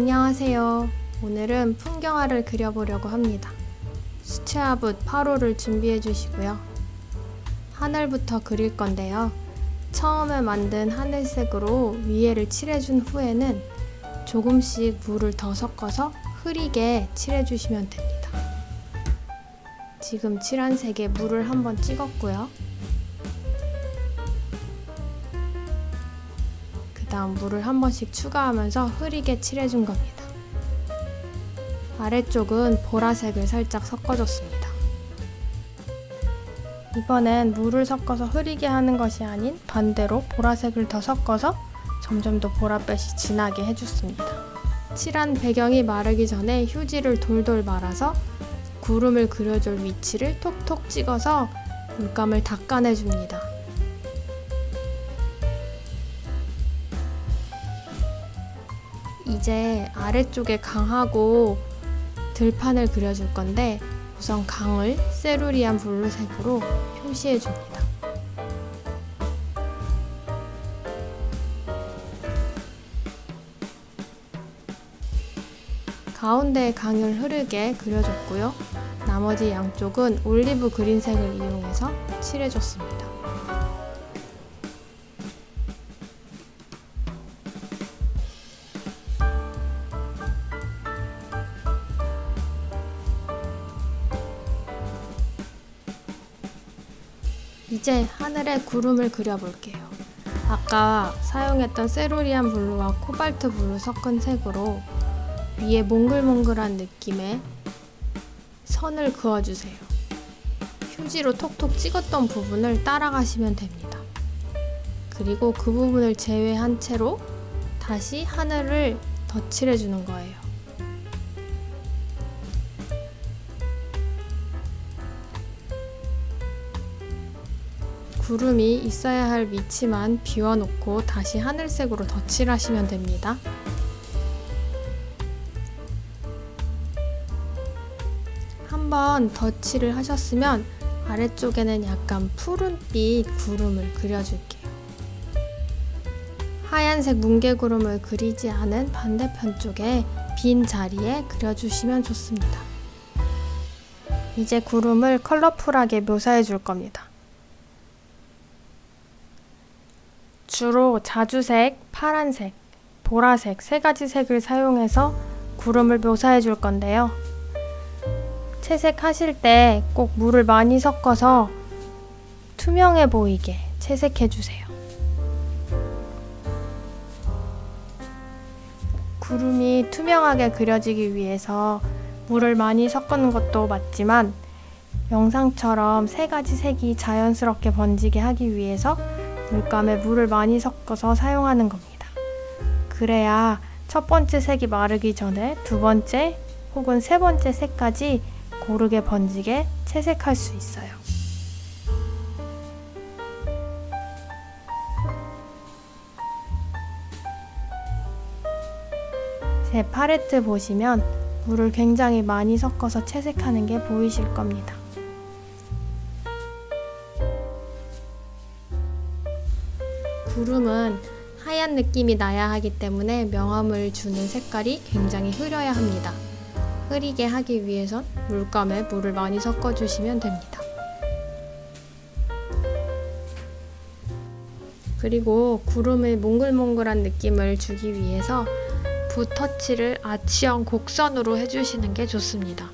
안녕하세요. 오늘은 풍경화를 그려보려고 합니다. 수채화붓 8호를 준비해 주시고요. 하늘부터 그릴 건데요. 처음에 만든 하늘색으로 위에를 칠해준 후에는 조금씩 물을 더 섞어서 흐리게 칠해주시면 됩니다. 지금 칠한 색에 물을 한번 찍었고요. 그 다음 물을 한 번씩 추가하면서 흐리게 칠해준 겁니다. 아래쪽은 보라색을 살짝 섞어줬습니다. 이번엔 물을 섞어서 흐리게 하는 것이 아닌 반대로 보라색을 더 섞어서 점점 더 보랏빛이 진하게 해줬습니다. 칠한 배경이 마르기 전에 휴지를 돌돌 말아서 구름을 그려줄 위치를 톡톡 찍어서 물감을 닦아내줍니다. 이제 아래쪽에 강하고 들판을 그려줄 건데 우선 강을 세루리안 블루색으로 표시해 줍니다. 가운데 강을 흐르게 그려줬고요. 나머지 양쪽은 올리브 그린색을 이용해서 칠해줬습니다. 이제 하늘에 구름을 그려볼게요. 아까 사용했던 세로리안 블루와 코발트 블루 섞은 색으로 위에 몽글몽글한 느낌의 선을 그어주세요. 휴지로 톡톡 찍었던 부분을 따라가시면 됩니다. 그리고 그 부분을 제외한 채로 다시 하늘을 덧칠해주는 거예요. 구름이 있어야 할 위치만 비워놓고 다시 하늘색으로 덧칠하시면 됩니다. 한번 덧칠을 하셨으면 아래쪽에는 약간 푸른빛 구름을 그려줄게요. 하얀색 뭉게구름을 그리지 않은 반대편 쪽에 빈 자리에 그려주시면 좋습니다. 이제 구름을 컬러풀하게 묘사해 줄 겁니다. 주로 자주색, 파란색, 보라색 세 가지 색을 사용해서 구름을 묘사해 줄 건데요. 채색하실 때 꼭 물을 많이 섞어서 투명해 보이게 채색해 주세요. 구름이 투명하게 그려지기 위해서 물을 많이 섞는 것도 맞지만 영상처럼 세 가지 색이 자연스럽게 번지게 하기 위해서 물감에 물을 많이 섞어서 사용하는 겁니다. 그래야 첫 번째 색이 마르기 전에 두 번째 혹은 세 번째 색까지 고르게 번지게 채색할 수 있어요. 제 팔레트 보시면 물을 굉장히 많이 섞어서 채색하는 게 보이실 겁니다. 구름은 하얀 느낌이 나야 하기 때문에 명암을 주는 색깔이 굉장히 흐려야 합니다. 흐리게 하기 위해선 물감에 물을 많이 섞어주시면 됩니다. 그리고 구름의 몽글몽글한 느낌을 주기 위해서 붓터치를 아치형 곡선으로 해주시는 게 좋습니다.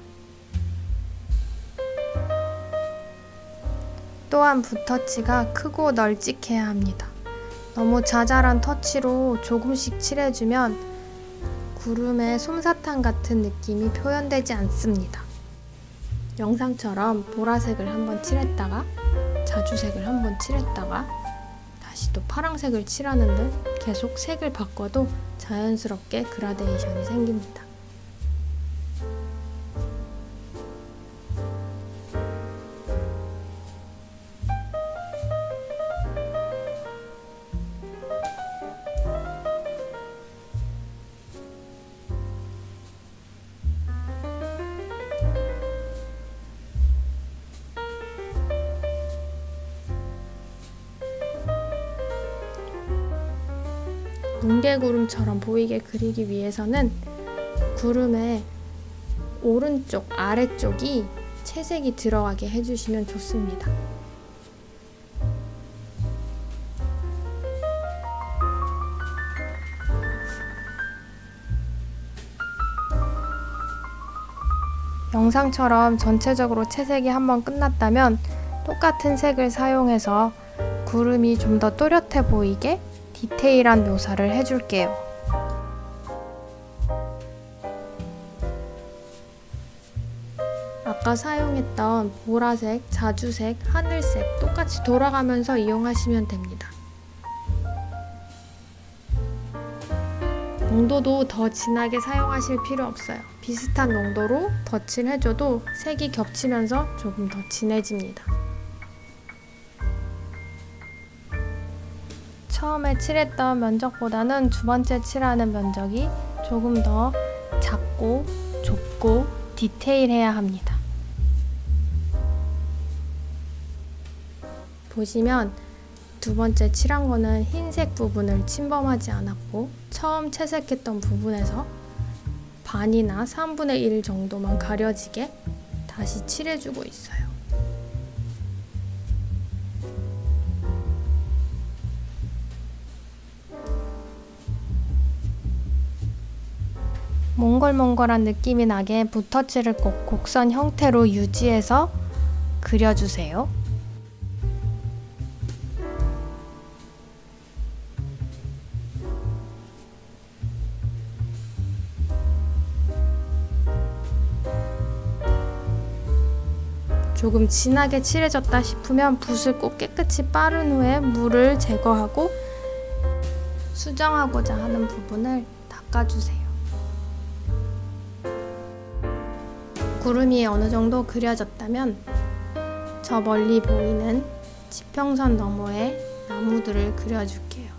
또한 붓터치가 크고 널찍해야 합니다. 너무 자잘한 터치로 조금씩 칠해주면 구름의 솜사탕 같은 느낌이 표현되지 않습니다. 영상처럼 보라색을 한번 칠했다가 자주색을 한번 칠했다가 다시 또 파랑색을 칠하는 듯 계속 색을 바꿔도 자연스럽게 그라데이션이 생깁니다. 뭉게구름처럼 보이게 그리기 위해서는 구름의 오른쪽, 아래쪽이 채색이 들어가게 해주시면 좋습니다. 영상처럼 전체적으로 채색이 한번 끝났다면 똑같은 색을 사용해서 구름이 좀 더 또렷해 보이게 디테일한 묘사를 해줄게요. 아까 사용했던 보라색, 자주색, 하늘색 똑같이 돌아가면서 이용하시면 됩니다. 농도도 더 진하게 사용하실 필요 없어요. 비슷한 농도로 덧칠 해줘도 색이 겹치면서 조금 더 진해집니다. 처음에 칠했던 면적보다는 두 번째 칠하는 면적이 조금 더 작고 좁고 디테일해야 합니다. 보시면 두 번째 칠한 거는 흰색 부분을 침범하지 않았고 처음 채색했던 부분에서 반이나 3분의 1 정도만 가려지게 다시 칠해주고 있어요. 몽골몽골한 느낌이 나게 붓터치를 꼭 곡선 형태로 유지해서 그려주세요. 조금 진하게 칠해졌다 싶으면 붓을 꼭 깨끗이 빠른 후에 물을 제거하고 수정하고자 하는 부분을 닦아주세요. 구름이 어느 정도 그려졌다면 저 멀리 보이는 지평선 너머에 나무들을 그려줄게요.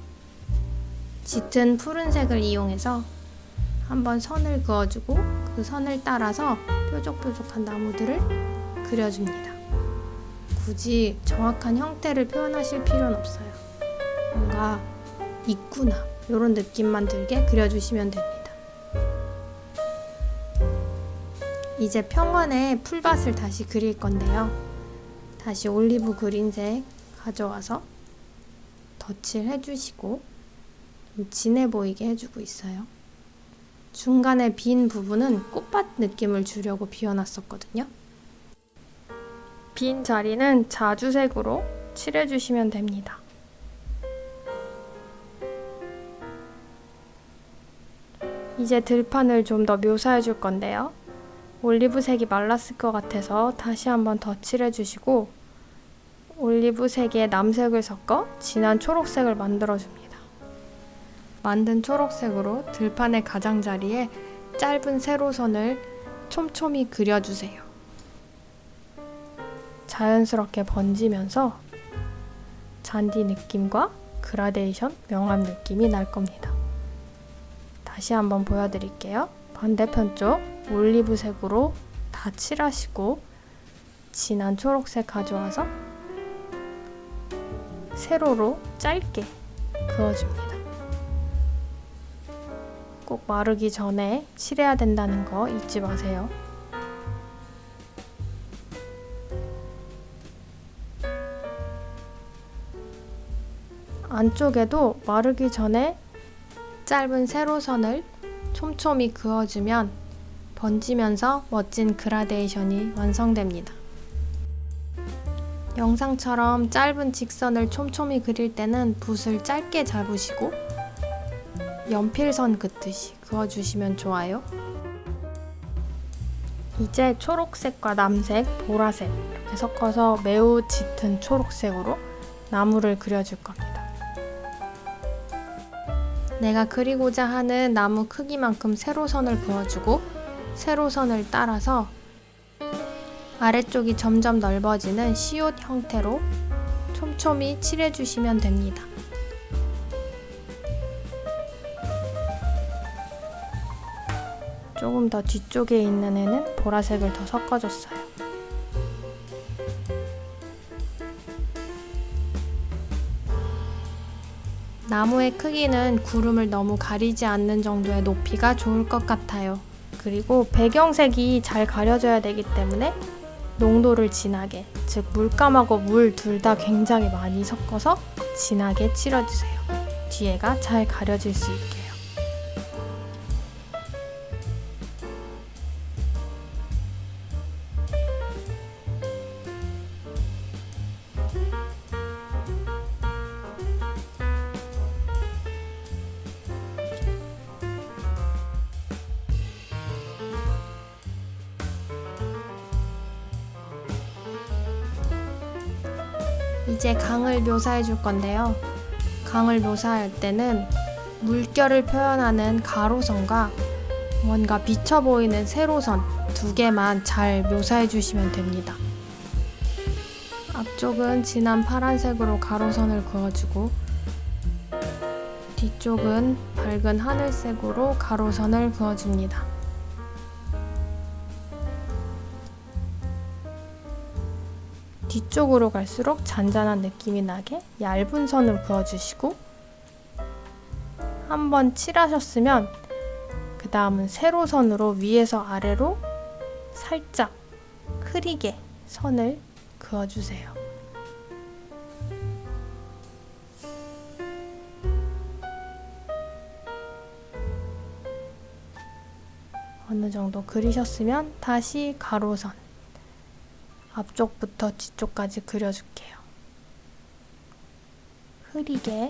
짙은 푸른색을 이용해서 한번 선을 그어주고 그 선을 따라서 뾰족뾰족한 나무들을 그려줍니다. 굳이 정확한 형태를 표현하실 필요는 없어요. 뭔가 있구나 이런 느낌만 들게 그려주시면 됩니다. 이제 평원에 풀밭을 다시 그릴 건데요. 다시 올리브 그린색 가져와서 덧칠 해주시고 좀 진해 보이게 해주고 있어요. 중간에 빈 부분은 꽃밭 느낌을 주려고 비워놨었거든요. 빈 자리는 자주색으로 칠해주시면 됩니다. 이제 들판을 좀 더 묘사해 줄 건데요. 올리브색이 말랐을 것 같아서 다시 한번 더 칠해주시고 올리브색에 남색을 섞어 진한 초록색을 만들어줍니다. 만든 초록색으로 들판의 가장자리에 짧은 세로선을 촘촘히 그려주세요. 자연스럽게 번지면서 잔디 느낌과 그라데이션 명암 느낌이 날 겁니다. 다시 한번 보여드릴게요. 반대편 쪽 올리브색으로 다 칠하시고 진한 초록색 가져와서 세로로 짧게 그어줍니다. 꼭 마르기 전에 칠해야 된다는 거 잊지 마세요. 안쪽에도 마르기 전에 짧은 세로선을 촘촘히 그어주면 번지면서 멋진 그라데이션이 완성됩니다. 영상처럼 짧은 직선을 촘촘히 그릴 때는 붓을 짧게 잡으시고 연필선 긋듯이 그어주시면 좋아요. 이제 초록색과 남색, 보라색 이렇게 섞어서 매우 짙은 초록색으로 나무를 그려줄 겁니다. 내가 그리고자 하는 나무 크기만큼 세로선을 그어주고 세로선을 따라서 아래쪽이 점점 넓어지는 시옷 형태로 촘촘히 칠해주시면 됩니다. 조금 더 뒤쪽에 있는 애는 보라색을 더 섞어줬어요. 나무의 크기는 구름을 너무 가리지 않는 정도의 높이가 좋을 것 같아요. 그리고 배경색이 잘 가려져야 되기 때문에 농도를 진하게, 즉 물감하고 물 둘 다 굉장히 많이 섞어서 진하게 칠해주세요. 뒤에가 잘 가려질 수 있게 이제 강을 묘사해 줄 건데요. 강을 묘사할 때는 물결을 표현하는 가로선과 뭔가 비쳐 보이는 세로선 두 개만 잘 묘사해 주시면 됩니다. 앞쪽은 진한 파란색으로 가로선을 그어주고 뒤쪽은 밝은 하늘색으로 가로선을 그어줍니다. 뒤쪽으로 갈수록 잔잔한 느낌이 나게 얇은 선을 그어주시고 한번 칠하셨으면 그 다음은 세로선으로 위에서 아래로 살짝 흐리게 선을 그어주세요. 어느 정도 그리셨으면 다시 가로선 앞쪽부터 뒤쪽까지 그려줄게요. 흐리게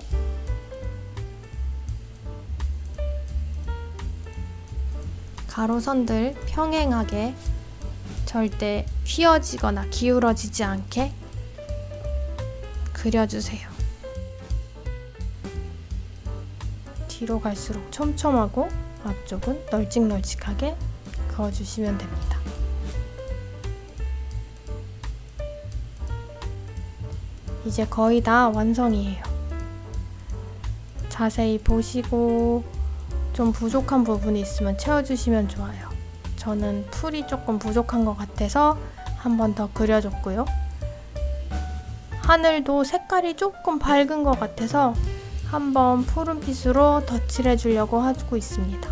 가로선들 평행하게 절대 휘어지거나 기울어지지 않게 그려주세요. 뒤로 갈수록 촘촘하고 앞쪽은 널찍널찍하게 그어주시면 됩니다. 이제 거의 다 완성이에요. 자세히 보시고 좀 부족한 부분이 있으면 채워주시면 좋아요. 저는 풀이 조금 부족한 것 같아서 한 번 더 그려줬고요. 하늘도 색깔이 조금 밝은 것 같아서 한번 푸른빛으로 덧칠해 주려고 하고 있습니다.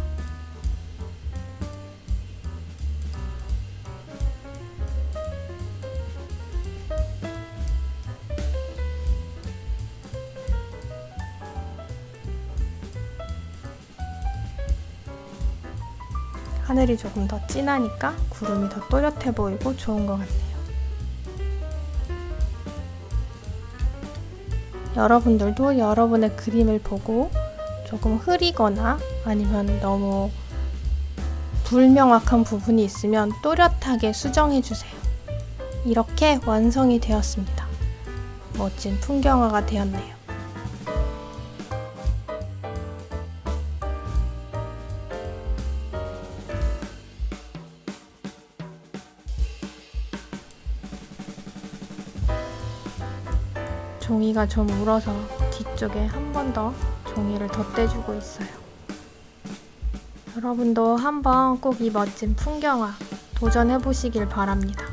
하늘이 조금 더 진하니까 구름이 더 또렷해 보이고 좋은 것 같네요. 여러분들도 여러분의 그림을 보고 조금 흐리거나 아니면 너무 불명확한 부분이 있으면 또렷하게 수정해 주세요. 이렇게 완성이 되었습니다. 멋진 풍경화가 되었네요. 종이가 좀 울어서 뒤쪽에 한 번 더 종이를 덧대주고 있어요. 여러분도 한번 꼭 이 멋진 풍경화 도전해 보시길 바랍니다.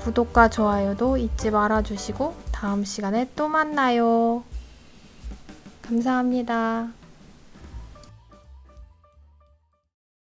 구독과 좋아요도 잊지 말아 주시고 다음 시간에 또 만나요. 감사합니다.